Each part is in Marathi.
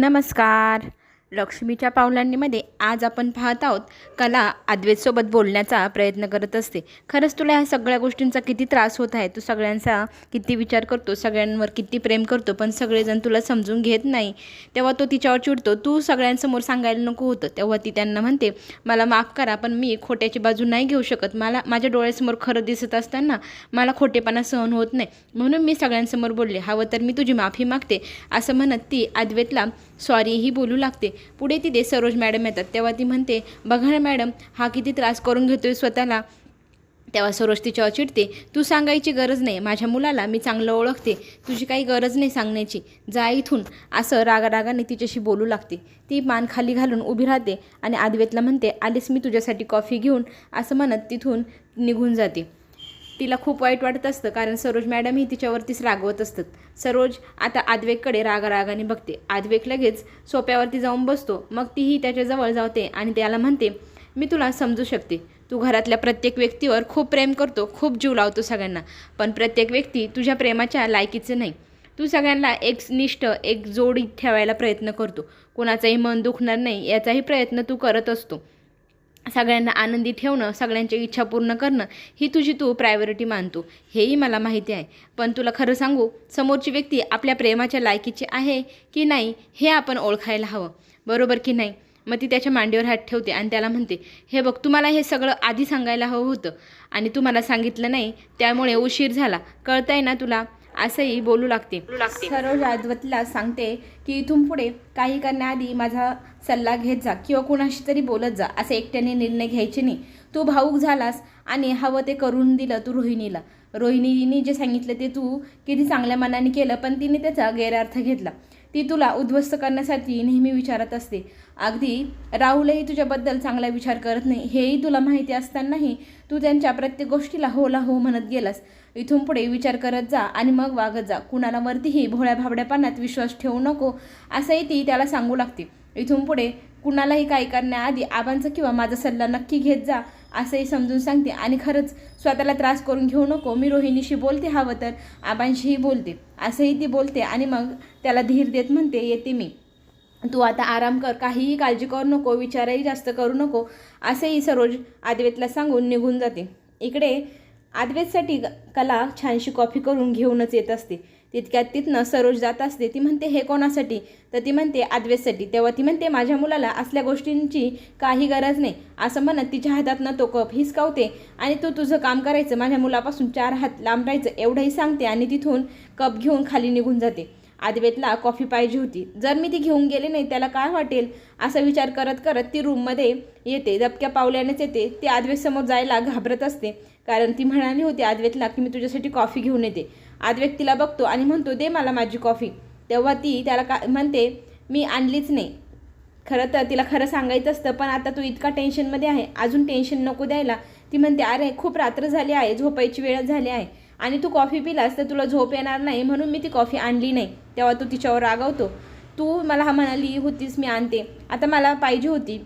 नमस्कार. लक्ष्मीच्या पावलांनीमध्ये आज आपण पाहत आहोत कला आद्वेतसोबत बोलण्याचा प्रयत्न करत असते. खरंच तुला ह्या सगळ्या गोष्टींचा किती त्रास होत आहे? तू सगळ्यांचा किती विचार करतो सगळ्यांवर किती प्रेम करतो पण सगळेजण तुला समजून घेत नाही. तेव्हा तो तिच्यावर चिडतो तू सगळ्यांसमोर सांगायला नको होतं. तेव्हा ती त्यांना म्हणते मला माफ करा पण मी खोट्याची बाजू नाही घेऊ शकत. मला माझ्या डोळ्यासमोर खरं दिसत असताना मला खोटेपणा सहन होत नाही. म्हणून मी सगळ्यांसमोर बोलले हवं तर मी तुझी माफी मागते. असं म्हणत ती अद्वैतला सॉरीही बोलू लागते. पुढे तिथे सरोज मॅडम येतात. तेव्हा ती म्हणते बघा ना मॅडम हा किती त्रास करून घेतोय स्वतःला. तेव्हा सरोज तिच्यावर चिडते तू सांगायची गरज नाही. माझ्या मुलाला मी चांगलं ओळखते. तुझी काही गरज नाही सांगण्याची. जा इथून. असं रागारागाने तिच्याशी बोलू लागते. ती मान खाली घालून उभी राहते आणि आदवेतला म्हणते आलीस मी तुझ्यासाठी कॉफी घेऊन. असं म्हणत तिथून निघून जाते. तिला खूप वाईट वाटत असतं कारण सरोज मॅडम ही तिच्यावरतीच रागवत असतात. सरोज आता आदवेककडे रागारागाने बघते. आदवेक लगेच सोप्यावरती जाऊन बसतो. मग तीही त्याच्याजवळ जाते आणि त्याला म्हणते मी तुला समजू शकते. तू घरातल्या प्रत्येक व्यक्तीवर खूप प्रेम करतो खूप जीव लावतो सगळ्यांना. पण प्रत्येक व्यक्ती तुझ्या प्रेमाच्या लायकीचं नाही. तू सगळ्यांना एक निष्ठ एक जोडी ठेवायला प्रयत्न करतो. कोणाचंही मन दुखणार नाही याचाही प्रयत्न तू करत असतो. सगळ्यांना आनंदी ठेवणं सगळ्यांची इच्छा पूर्ण करणं ही तुझी तू प्रायोरिटी मानतो. हेही मला माहिती आहे. पण तुला खरं सांगू समोरची व्यक्ती आपल्या प्रेमाच्या लायकीची आहे की नाही हे आपण ओळखायला हवं. बरोबर की नाही? मग ती त्याच्या मांडीवर हात ठेवते आणि त्याला म्हणते हे बघ तुम्हाला हे सगळं आधी सांगायला हवं होतं आणि तू मला सांगितलं नाही त्यामुळे उशीर झाला. कळतंय ना तुला? असंही बोलू लागते. सरोज आदवतला सांगते की इथून पुढे काही करण्याआधी माझा सल्ला घेत जा किंवा कुणाशी तरी बोलत जा असे एकट्याने निर्णय घ्यायचे नाही. तू भाऊक झालास आणि हवं ते करून दिलं तू रोहिणीला. रोहिणीने जे सांगितलं ते तू किती चांगल्या मनाने केलं पण तिने त्याचा गैरअर्थ घेतला. ती तुला उद्ध्वस्त करण्यासाठी नेहमी विचारत असते. अगदी राहुलही तुझ्याबद्दल चांगला विचार करत नाही हेही तुला माहिती असतानाही तू त्यांच्या प्रत्येक गोष्टीला हो ला हो म्हणत गेलास. इथून पुढे विचार करत जा आणि मग वागत जा. कुणाला वरतीही भोळ्या भाबड्यापणात विश्वास ठेवू नको असंही ती त्याला सांगू लागते. इथून पुढे कुणालाही काही करण्याआधी आबांचा किंवा माझा सल्ला नक्की घेत जा. असंही समजून सांगते. आणि खरंच स्वतःला त्रास करून घेऊ नको. मी रोहिणीशी बोलते हवं तर. आबांशीही बोलते. असंही ती बोलते आणि मग त्याला धीर देत म्हणते येते मी. तू आता आराम कर. काहीही काळजी करू नको. विचारही जास्त करू नको. असेही सरोज आदवेतला सांगून निघून जाते. इकडे आदवेतसाठी कला छानशी कॉफी करून घेऊनच येत असते. तितक्यात तिथनं सरोज जात असते ती म्हणते हे कोणासाठी? तर ती म्हणते आदवेसाठी. तेव्हा ती म्हणते माझ्या मुलाला असल्या गोष्टींची काही गरज नाही. असं म्हणत तिच्या हातातनं तो कप हिसकावते आणि तू तुझं काम करायचं माझ्या मुलापासून चार हात लांबडायचं एवढंही सांगते आणि तिथून कप घेऊन खाली निघून जाते. आदवेतला कॉफी पाहिजे होती. जर मी ती घेऊन गेले नाही त्याला काय वाटेल? असा विचार करत करत ती रूममध्ये येते. दबक्या पावल्यानेच येते. ती आदवेसमोर जायला घाबरत असते. कारण ती म्हणाली होती आदवेतला की मी तुझ्यासाठी कॉफी घेऊन येते. आज व्यक्तीला बघतो आणि म्हणतो दे मला माझी कॉफी. तेव्हा ती त्याला का म्हणते मी आणलीच नाही. खरं तर तिला खरं सांगायचं असतं पण आता तू इतका टेन्शनमध्ये आहे अजून टेन्शन नको द्यायला. ती म्हणते अरे खूप रात्र झाली आहे झोपायची वेळ झाली आहे आणि तू कॉफी पिलास तर तुला झोप येणार नाही म्हणून मी ती कॉफी आणली नाही. तेव्हा तू तिच्यावर रागवतो तू मला हा म्हणाली होतीस मी आणते. आता मला पाहिजे होती.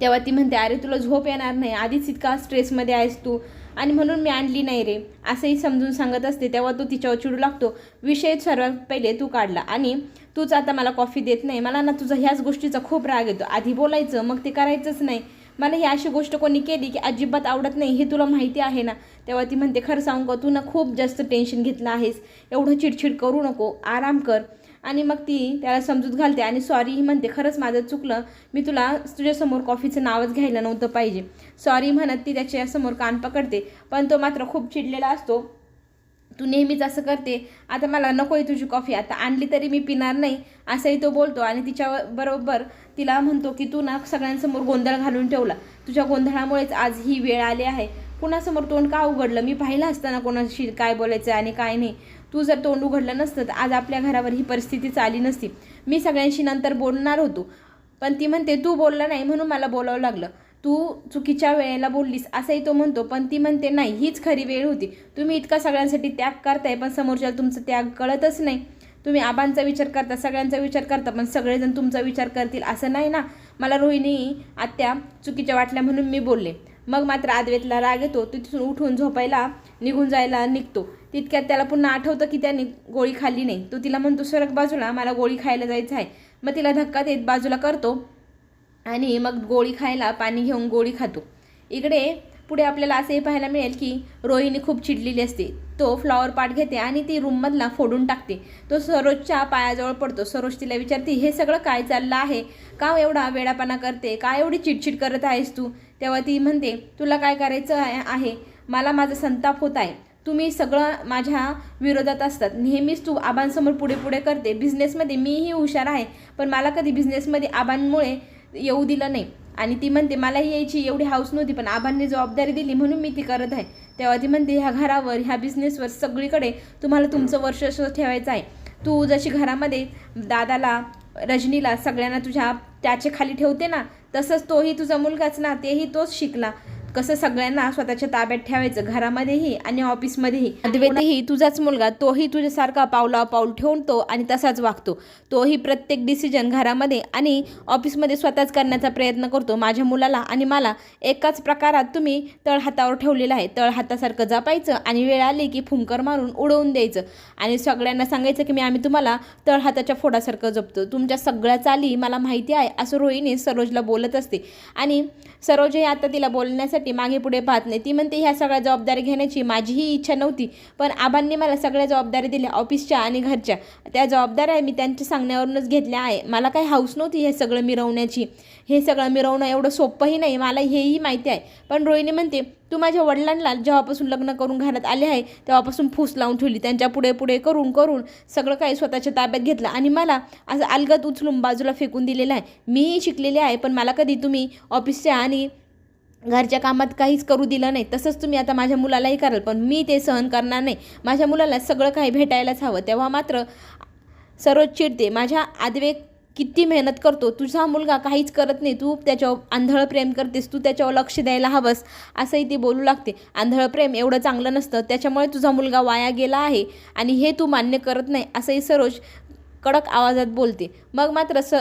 तेव्हा ती म्हणते अरे तुला झोप येणार नाही. आधीच इतका स्ट्रेसमध्ये आहेस तू. आणि म्हणून मी आणली नाही रे. असंही समजून सांगत असते तेव्हा तो तिच्यावर चिडू लागतो. विषय सर्वात पहिले तू काढला. आणि तूच आता मला कॉफी देत नाही. मला ना तुझा ह्याच गोष्टीचा खूप राग येतो. आधी बोलायचं मग ते करायचंच नाही. मला ही अशी गोष्ट कोणी केली की अजिबात आवडत नाही हे तुला माहिती आहे ना? तेव्हा ती म्हणते खरं सांगू का तू ना खूप जास्त टेन्शन घेतलं आहेस. एवढं चिडचिड करू नको. आराम कर. आणि मग ती त्याला समजूत घालते आणि सॉरीही म्हणते खरंच माझं चुकलं. मी तुला तुझ्यासमोर कॉफीचं नावच घ्यायला नव्हतं पाहिजे. सॉरी म्हणत ती त्याच्यासमोर कान पकडते. पण तो मात्र खूप चिडलेला असतो. तू नेहमीच असं करते. आता मला नको आहे तुझी कॉफी आता आणली तरी मी पिणार नाही असंही तो बोलतो. आणि तिच्या बरोबर तिला म्हणतो की तू ना सगळ्यांसमोर गोंधळ घालून ठेवला. तुझ्या गोंधळामुळेच आज ही वेळ आली आहे. कुणासमोर तोंड का उघडलं? मी पाहिलं असताना कोणाशी काय बोलायचं आणि काय नाही. तू जर तोंड उघडलं नसतं तर आज आपल्या घरावर ही परिस्थितीच आली नसती. मी सगळ्यांशी नंतर बोलणार होतो. पण ती म्हणते तू बोलला नाही म्हणून मला बोलावं लागलं. तू चुकीच्या वेळेला बोललीस असंही तो म्हणतो पण ती म्हणते नाही हीच खरी वेळ होती. तुम्ही इतका सगळ्यांसाठी त्याग करताय पण समोरच्याला तुमचं त्याग कळतच नाही. तुम्ही आबांचा विचार करता सगळ्यांचा विचार करता पण सगळेजण तुमचा विचार करतील असं नाही ना? मला रोहिणी आत्या चुकीच्या वाटल्या म्हणून मी बोलले. मग मात्र आदवेतला राग येतो. तिथून उठून झोपायला निघून जायला निघतो. तितक्यात त्याला पुन्हा आठवतं की त्याने गोळी खाल्ली नाही. तो तिला म्हणतो सरक बाजूला मला गोळी खायला जायचं आहे. मग तिला धक्का देत बाजूला करतो आणि मग गोळी खायला पाणी घेऊन गोळी खातो. इकडे पुढे आपल्याला असंही पाहायला मिळेल की रोहिणी खूप चिडलेली असते. तो फ्लॉवर पाट घेते आणि ती रूममधला फोडून टाकते. तो सरोजच्या पायाजवळ पडतो. सरोज तिला विचारते हे सगळं काय चाललं आहे? का एवढा वेडापणा करते? का एवढी चिडचिड करत आहेस तू? तेव्हा ती म्हणते तुला काय करायचं आहे? आहे. मला माझा संताप होत आहे. तुम्ही सगळं माझ्या विरोधात असतात. नेहमीच तू आबांसमोर पुढे पुढे करते. बिझनेसमध्ये मीही हुशार आहे पण मला कधी बिझनेसमध्ये आबांमुळे येऊ दिलं नाही. आणि ती म्हणते मलाही यायची एवढी हाऊस नव्हती पण आबांनी जबाबदारी दिली म्हणून मी ती करत आहे. तेव्हा ती म्हणते ह्या घरावर ह्या बिझनेसवर सगळीकडे तुम्हाला तुमचं वर्चस्व ठेवायचं आहे. तू जशी घरामध्ये दादाला रजनीला सगळ्यांना तुझ्या त्याचे खाली ठेवते ना तसंच तोही तुझा मुलगाच ना तेही तोच शिकला. कसं सगळ्यांना स्वतःच्या ताब्यात ठेवायचं घरामध्येही आणि ऑफिसमध्येही. अद्वैतही तुझाच मुलगा तोही तुझ्यासारखा पावला पाऊल ठेवून तो आणि तसाच वागतो. तोही प्रत्येक डिसिजन घरामध्ये आणि ऑफिसमध्ये स्वतःच करण्याचा प्रयत्न करतो. माझ्या मुलाला आणि मला एकाच प्रकारात तुम्ही तळहातावर ठेवलेलं आहे. तळहातासारखं जपायचं आणि वेळ आली की फुंकर मारून उडवून द्यायचं. आणि सगळ्यांना सांगायचं की मी आम्ही तुम्हाला तळहाताच्या फोडासारखं जपतो. तुमच्या सगळ्या चाली मला माहिती आहे असं रोहिणी सरोजला बोलत असते. आणि सरोजही आता तिला बोलण्यासाठी मागे पुढे पाहत नाही. ती म्हणते ह्या सगळ्या जबाबदारी घेण्याची माझीही इच्छा नव्हती. पण आबांनी मला सगळ्या जबाबदारी दिल्या ऑफिसच्या आणि घरच्या. त्या जबाबदाऱ्या मी त्यांच्या सांगण्यावरूनच घेतल्या आहे. मला काही हाऊस नव्हती हे सगळं मिरवण्याची. हे सगळं मिरवणं एवढं सोपंही नाही. मला हेही माहिती आहे. पण रोहिणी म्हणते तू माझ्या वडिलांना जेव्हापासून लग्न करून घरात आले आहे तेव्हापासून फूस लावून ठेवली. त्यांच्या पुढे पुढे करून करून सगळं काही स्वतःच्या ताब्यात घेतलं आणि मला असं अलगत उचलून बाजूला फेकून दिलेलं आहे. मीही शिकलेले आहे पण मला कधी तुम्ही ऑफिसच्या आणि घरच्या कामात काहीच करू दिलं नाही. तसंच तुम्ही आता माझ्या मुलालाही कराल पण मी ते सहन करणार नाही. माझ्या मुलाला सगळं काही भेटायलाच हवं. तेव्हा मात्र सरोज चिडते माझ्या आदवे किती मेहनत करतो तुझा मुलगा काहीच करत नाही. तू त्याच्यावर आंधळं प्रेम करतेस तू त्याच्यावर लक्ष द्यायला हवंस असंही ती बोलू लागते. आंधळं प्रेम एवढं चांगलं नसतं. त्याच्यामुळे तुझा मुलगा वाया गेला आहे आणि हे तू मान्य करत नाही असंही सरोज कडक आवाजात बोलते. मग मात्र स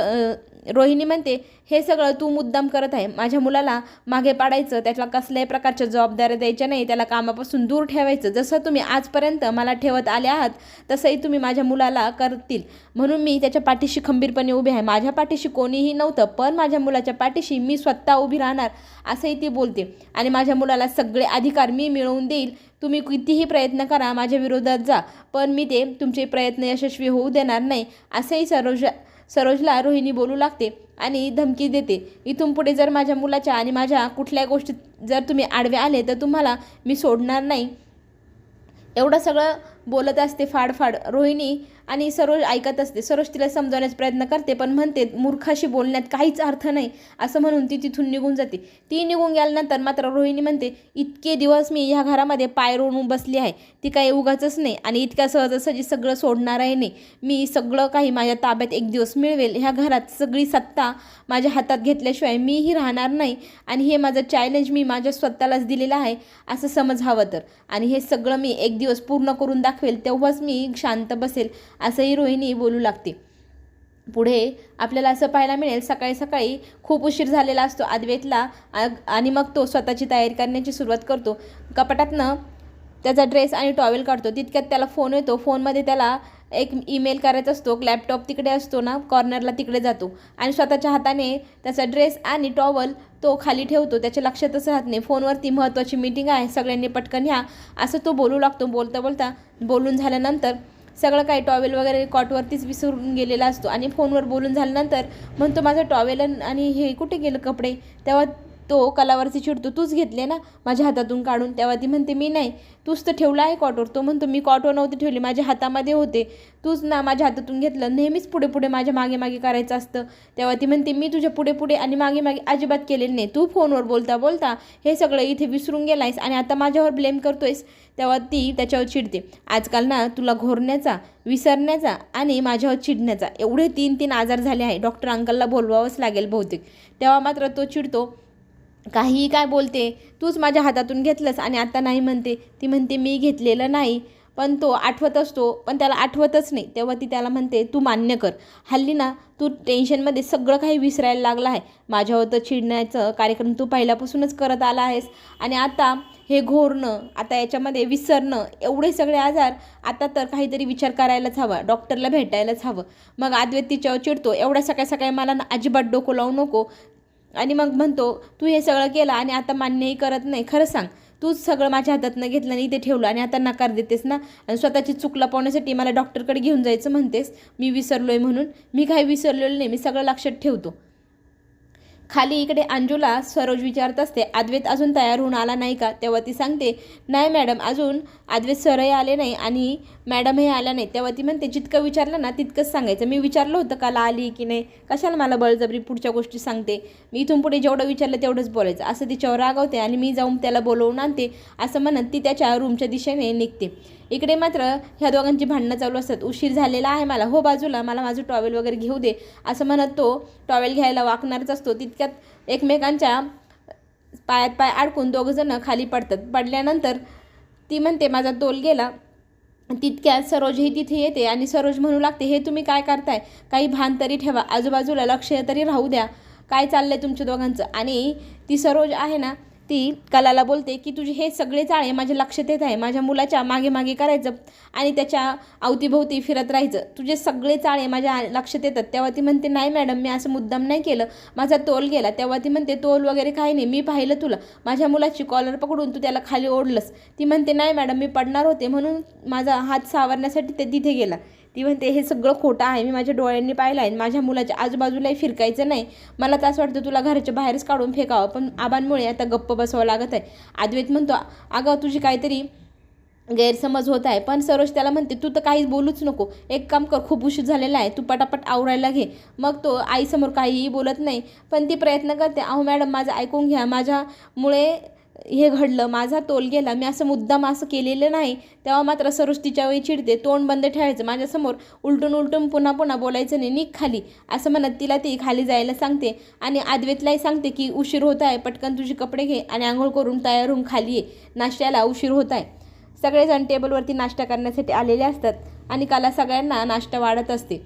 रोहिणी म्हणते हे सगळं तू मुद्दाम करत आहे. माझ्या मुलाला मागे पाडायचं त्याला कसल्याही प्रकारच्या जबाबदाऱ्या द्यायच्या नाही. त्याला कामापासून दूर ठेवायचं. जसं तुम्ही आजपर्यंत मला ठेवत आले आहात तसंही तुम्ही माझ्या मुलाला करतील. म्हणून मी त्याच्या पाठीशी खंबीरपणे उभी आहे. माझ्या पाठीशी कोणीही नव्हतं पण माझ्या मुलाच्या पाठीशी मी स्वतः उभी राहणार असंही ती बोलते. आणि माझ्या मुलाला सगळे अधिकार मी मिळवून देईल. तुम्ही कितीही प्रयत्न करा माझ्या विरोधात जा पण मी ते तुमचे प्रयत्न यशस्वी होऊ देणार नाही असंही सरोज सरोजला रोहिणी बोलू लागते आणि धमकी देते. इथून पुढे जर माझ्या मुलाच्या आणि माझ्या कुठल्या गोष्टीत जर तुम्ही आडवे आले तर तुम्हाला मी सोडणार नाही. एवढं सगळं बोलत असते फाडफाड. रोहिणी आणि सरोज ऐकत असते. सरोज तिला समजवण्याचा प्रयत्न करते पण म्हणते मूर्खाशी बोलण्यात काहीच अर्थ नाही. असं म्हणून ती तिथून निघून जाते. ती निघून गेल्यानंतर मात्र रोहिणी म्हणते इतके दिवस मी ह्या घरामध्ये पाय रोवून बसली आहे. ती काही उगाचच नाही आणि इतक्या सहजासहजी सगळं सोडणार आहे नाही. मी सगळं काही माझ्या ताब्यात एक दिवस मिळवेल. ह्या घरात सगळी सत्ता माझ्या हातात घेतल्याशिवाय मीही राहणार नाही आणि हे माझं चॅलेंज मी माझ्या स्वतःलाच दिलेलं आहे असं समज हवं तर. आणि हे सगळं मी एक दिवस पूर्ण करून दाखवेल तेव्हाच मी शांत बसेल असंही रोहिणी बोलू लागते. पुढे आपल्याला असं पाहायला मिळेल सकाळी सकाळी खूप उशीर झालेला असतो. अद्वैतला आणि मग तो स्वतःची तयारी करण्याची सुरुवात करतो. कपाटातनं त्याचा ड्रेस आणि टॉवेल काढतो. तितक्यात त्याला फोन येतो. फोनमध्ये त्याला एक ईमेल करायचा असतो लॅपटॉप तिकडे असतो ना कॉर्नरला तिकडे जातो. आणि स्वतःच्या हाताने त्याचा ड्रेस आणि टॉवल तो खाली ठेवतो. त्याच्या लक्षातच राहत नाही. फोनवरती महत्त्वाची मीटिंग आहे. सगळ्यांनी पटकन ह्या असं तो बोलू लागतो. बोलता बोलता बोलून झाल्यानंतर सगळं काही टॉवेल वगैरे कॉटवरतीच विसरून गेलेला असतो. आणि फोनवर बोलून झाल्यानंतर म्हणतो माझं टॉवेल आणि हे कुठे गेलं कपडे? तेव्हा तो कलावरचे चिडतो तूच घेतले ना? माझ्या हातातून काढून. तेव्हा ती म्हणते मी नाही. तूच तर ठेवला आहे कॉटवर. तो म्हणतो मी कॉटवर नव्हते ठेवले. माझ्या हातामध्ये होते. तूच ना माझ्या हातातून घेतलं. नेहमीच पुढे पुढे माझ्या मागे मागे करायचं असतं. तेव्हा ती म्हणते मी तुझ्या पुढे पुढे आणि मागे मागे अजिबात केलेलं नाही. तू फोनवर बोलता बोलता हे सगळं इथे विसरून गेलायस आणि आता माझ्यावर ब्लेम करतोयस. तेव्हा ती त्याच्यावर चिडते. आजकाल ना तुला घोरण्याचा विसरण्याचा आणि माझ्यावर चिडण्याचा एवढे तीन तीन आजार झाले आहे. डॉक्टर अंकलला बोलवावंच लागेल बहुतेक. तेव्हा मात्र तो चिडतो. काहीही काय बोलते तूच माझ्या हातातून घेतलंस आणि आता नाही म्हणते. ती म्हणते मी घेतलेलं नाही पण तो आठवत असतो पण त्याला आठवतच नाही. तेव्हा ती त्याला म्हणते तू मान्य कर. हल्ली ना तू टेन्शनमध्ये सगळं काही विसरायला लागला आहे. माझ्यावर तर चिडण्याचं कार्यक्रम तू पहिल्यापासूनच करत आला आहेस. आणि आता हे घोरणं आता याच्यामध्ये विसरणं एवढे सगळे आजार आता तर काहीतरी विचार करायलाच हवा डॉक्टरला भेटायलाच हवं. मग अद्वैत तिच्यावर चिडतो एवढ्या सकाळी सकाळी मला ना अजिबात डोकं लावू नको आणि मग म्हणतो तू हे सगळं केलं आणि आता मान्यही करत नाही. खरं सांग तूच सगळं माझ्या हातातनं घेतलं आणि इथे ठेवलं आणि आता नकार देतेस ना? आणि स्वतःची चूक लपवण्यासाठी मला डॉक्टरकडे घेऊन जायचं म्हणतेस? मी विसरलो आहे म्हणून. मी काही विसरलेलं नाही मी सगळं लक्षात ठेवतो. खाली इकडे अंजूला सरोज विचारत असते अद्वैत अजून तयार होऊन आला नाही का? तेव्हा ती सांगते नाही मॅडम अजून अद्वैत सरही आले नाही आणि मॅडमही आल्या नाही. तेव्हा ती म्हणते जितकं विचारलं ना तितकंच सांगायचं. मी विचारलं होतं काला आली की नाही. कशाला मला बळजबरी पुढच्या गोष्टी सांगते? मी इथून पुढे जेवढं विचारलं तेवढंच बोलायचं. असं तिच्यावर रागवते आणि मी जाऊन त्याला बोलवून आणते असं म्हणत ती त्याच्या रूमच्या दिशेने निघते. इकडे मात्र ह्या दोघांची भांडणं चालू असतात. उशीर झालेला आहे मला. हो बाजूला मला माझं टॉवेल वगैरे घेऊ दे असं म्हणत तो टॉवेल घ्यायला वाकणारच असतो. तितक्यात एकमेकांच्या पायात पाय अडकून दोघंजणं खाली पडतात. पडल्यानंतर ती म्हणते माझा तोल गेला. तितक्यात सरोजही तिथे येते आणि सरोज म्हणू लागते हे तुम्ही काय करताय? काही भान तरी ठेवा. आजूबाजूला लक्ष तरी राहू द्या. काय चाललं आहे तुमच्या दोघांचं? आणि ती सरोज आहे ना ती कलाला बोलते की तुझे हे सगळे चाळे माझ्या लक्षात येत आहे. माझ्या मुलाच्या मागे मागे करायचं आणि त्याच्या अवतीभोवती फिरत राहायचं. तुझे सगळे चाळे माझ्या लक्षात येतात. तेव्हा ती म्हणते नाही मॅडम मी असं मुद्दाम नाही केलं. माझा तोल गेला. तेव्हा ती म्हणते तोल वगैरे काही नाही. मी पाहिलं तुला. माझ्या मुलाची कॉलर पकडून तू त्याला खाली ओढलंस. ती म्हणते नाही मॅडम मी पडणार होते म्हणून माझा हात सावरण्यासाठी ते तिथे गेला. ती म्हणते हे सगळं खोटं आहे मी माझ्या डोळ्यांनी पाहिलं आहे माझ्या मुलाच्या आजूबाजूलाही फिरकायचं नाही. मला तर असं वाटतं तुला घराच्या बाहेरच काढून फेकावं पण आबांमुळे आता गप्प बसावं लागत आहे. आद्वेत म्हणतो अगं तुझी काहीतरी गैरसमज होत आहे. पण सरोज त्याला म्हणते तू तर काहीच बोलूच नको. एक काम कर खूप उशीर झालेला आहे. तू पटापट आवरायला घे. मग तो आईसमोर काहीही बोलत नाही पण ती प्रयत्न करते अहो मॅडम माझं ऐकून घ्या. माझ्यामुळे हे घडलं माझा तोल गेला मी असं मुद्दाम असं केलेलं नाही. तेव्हा मात्र सरोज वेळी चिडते तोंड बंद ठेवायचं माझ्यासमोर उलटून उलटून पुन्हा पुन्हा बोलायचं नाही निघ खाली. असं म्हणत तिला ती खाली जायला सांगते आणि आदवेतलाही सांगते की उशीर होत आहे पटकन तुझे कपडे घे आणि आंघोळ करून तयार होऊन खाली ये. नाश्त्याला उशीर होत आहे. सगळेजण टेबलवरती नाश्ता करण्यासाठी आलेले असतात आणि काला सगळ्यांना नाश्ता वाढत असते.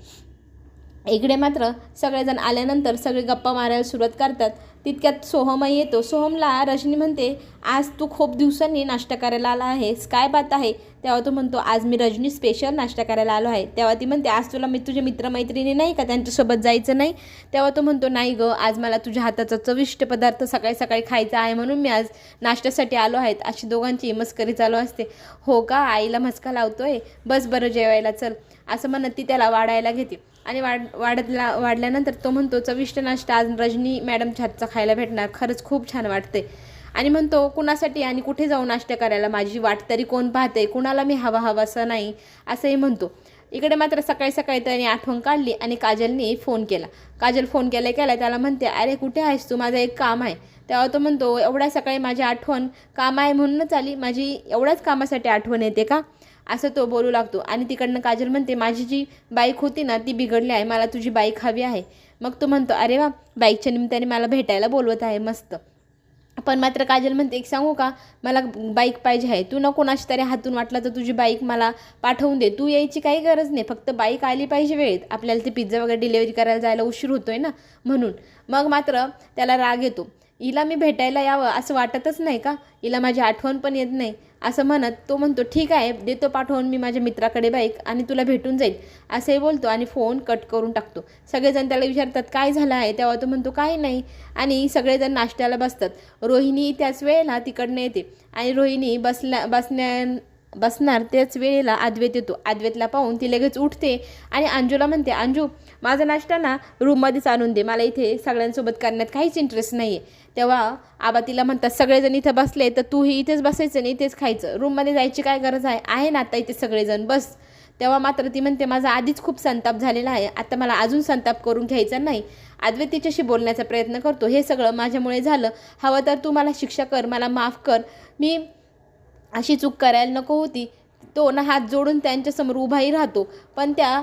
इकडे मात्र सगळेजण आल्यानंतर सगळे गप्पा मारायला सुरुवात करतात. तितक्यात सोहमही येतो. सोहमला रजनी म्हणते आज तू खूप दिवसांनी नाश्ता करायला आला आहेस. काय बात आहे? तेव्हा तो म्हणतो आज मी रजनी स्पेशल नाश्ता करायला आलो आहे. तेव्हा ती म्हणते आज तुला मी तुझे मित्रमैत्रिणी नाही का? त्यांच्यासोबत जायचं नाही? तेव्हा तो म्हणतो नाही गं आज मला तुझ्या हाताचा चविष्ट पदार्थ सकाळी सकाळी खायचा आहे म्हणून मी आज नाश्त्यासाठी आलो आहेत अशी दोघांची मस्करी चालू असते. हो का? आईला मस्का लावतोय? बस बरं जेवायला चल. असं म्हणत ती त्याला वाढायला घेते. आणि वाढ वाढतला वाढल्यानंतर तो म्हणतो चविष्ट नाश्ता आज रजनी मॅडमच्या हातचा खायला भेटणार. खरंच खूप छान वाटते आणि म्हणतो कुणासाठी आणि कुठे जाऊ नाश्ता करायला? माझी वाट तरी कोण पाहते कुणाला मी हवा हवा असं नाही असंही म्हणतो. इकडे मात्र सकाळी सकाळी त्याने आठवण काढली आणि काजलने फोन केला. काजल फोन केला केला त्याला म्हणते अरे कुठे आहेस तू? माझं एक काम आहे. तेव्हा तो म्हणतो एवढ्या सकाळी माझी आठवण काम आहे म्हणूनच आली. माझी एवढ्याच कामासाठी आठवण येते का? असं तो बोलू लागतो. आणि तिकडनं काजल म्हणते माझी जी बाईक होती ना ती बिघडली आहे. मला तुझी बाईक हवी आहे. मग तो म्हणतो अरे वा बाईकच्या निमित्ताने मला भेटायला बोलवत आहे. मस्त. पण मात्र काजल म्हणते एक सांगू का? मला बाईक पाहिजे आहे. तू ना कोणाशी तरी हातून वाटला तर तुझी बाईक मला पाठवून दे. तू यायची काही गरज नाही. फक्त बाईक आली पाहिजे वेळेत. आपल्याला ते पिझ्झा वगैरे डिलेवरी करायला जायला उशीर होतोय ना म्हणून. मग मात्र त्याला राग येतो. हिला मी भेटायला यावं असं वाटतच नाही का? हिला माझी आठवण पण येत नाही. असं म्हणत तो म्हणतो ठीक आहे देतो पाठवून मी माझ्या मित्राकडे बाईक आणि तुला भेटून जाईल. असंही बोलतो आणि फोन कट करून टाकतो. सगळेजण त्याला विचारतात काय झालं आहे? तेव्हा तो म्हणतो काय नाही. आणि सगळेजण नाश्त्याला बसतात. रोहिणी त्याच वेळेला तिकडनं येते आणि रोहिणी बसल्या बसण्या बसणार त्याच वेळेला आद्वेत येतो. आद्वेतला पाहून ती लगेच उठते आणि अंजूला म्हणते अंजू माझा नाश्ता ना रूममध्येच आणून दे. मला इथे सगळ्यांसोबत करण्यात काहीच इंटरेस्ट नाही आहे तेव्हा आबा तिला म्हणतात सगळेजण इथं बसले तर तूही इथेच बसायचं आणि इथेच खायचं. रूममध्ये जायची काय गरज आहे? आहे ना आता इथे सगळेजण बस. तेव्हा मात्र ती म्हणते माझा आधीच खूप संताप झालेला आहे. आता मला अजून संताप करून घ्यायचा नाही. अद्वैत तिच्याशी बोलण्याचा प्रयत्न करतो. हे सगळं माझ्यामुळे झालं. हवं तर तू मला शिक्षा कर मला माफ कर. मी अशी चूक करायला नको होती. तो ना हात जोडून त्यांच्यासमोर उभाही राहतो. पण त्या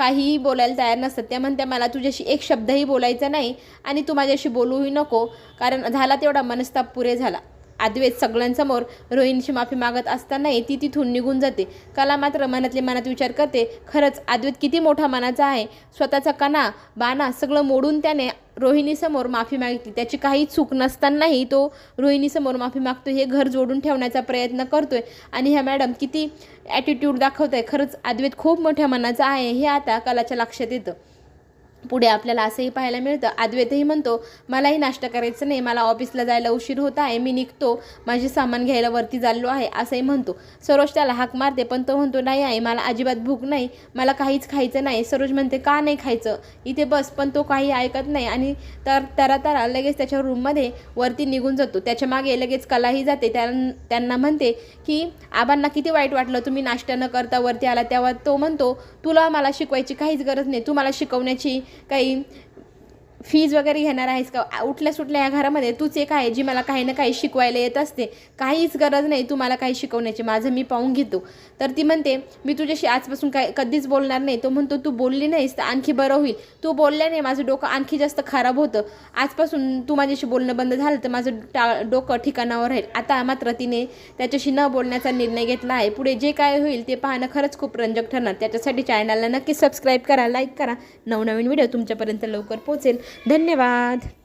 काहीही बोलायला तयार नसतात. त्या म्हणत्या मला तुझ्याशी एक शब्दही बोलायचा नाही आणि तू माझ्याशी बोलूही नको. कारण झाला तेवढा मनस्ताप पुरे झाला. अद्वैत सगळ्यांसमोर रोहिणीची माफी मागत असतानाही ती तिथून निघून जाते. कला मात्र मनातले मनात विचार करते खरंच अद्वैत किती मोठा मनाचा आहे. स्वतःचा कणा बाणा सगळं मोडून त्याने रोहिणीसमोर माफी मागितली. त्याची काही चूक नसतानाही तो रोहिणीसमोर माफी मागतो हे घर जोडून ठेवण्याचा प्रयत्न करतोय. आणि ह्या मॅडम किती ॲटिट्यूड दाखवत आहे खरंच अद्वैत खूप मोठ्या मनाचा आहे हे आता कलाच्या लक्षात येतं. पुढे आपल्याला असंही पाहायला मिळतं. अद्वैतही म्हणतो मलाही नाश्ता करायचं नाही मला ऑफिसला जायला उशीर होत आहे मी निघतो माझे सामान घ्यायला वरती चाललो आहे असंही म्हणतो. सरोज त्याला हाक मारते पण तो म्हणतो नाही आहे मला अजिबात भूक नाही मला काहीच खायचं नाही. सरोज म्हणते का नाही खायचं? इथे बस. पण तो काही ऐकत नाही आणि तर तरा तरा लगेच त्याच्या रूममध्ये वरती निघून जातो. त्याच्यामागे लगेच कलाही जाते. त्या त्यांना म्हणते की आबांना किती वाईट वाटलं तुम्ही नाश्ता न करता वरती आला. तेव्हा तो म्हणतो तुला मला शिकवायची काहीच गरज नाही. तू मला शिकवण्याची काही फीज वगैरे घेणार आहेस का? उठल्या सुटल्या या घरामध्ये तूच एक आहे जी मला काही ना काही शिकवायला येत असते. काहीच गरज नाही तू मला काही शिकवण्याची. माझं मी पाहून घेतो. तर ती म्हणते मी तुझ्याशी आजपासून काय कधीच बोलणार नाही. तो म्हणतो तू बोलली नाहीस तर आणखी बरं होईल. तू बोलल्याने माझं डोकं आणखी जास्त खराब होतं. आजपासून तू माझ्याशी बोलणं बंद झालं तर माझं टा डोकं ठिकाणावर राहील. आता मात्र तिने त्याच्याशी न बोलण्याचा निर्णय घेतला आहे. पुढे जे काय होईल ते पाहणं खरंच खूप रंजक ठरणार. त्याच्यासाठी चॅनलला नक्की सबस्क्राईब करा लाईक करा. नवनवीन व्हिडिओ तुमच्यापर्यंत लवकर पोहोचेल. धन्यवाद.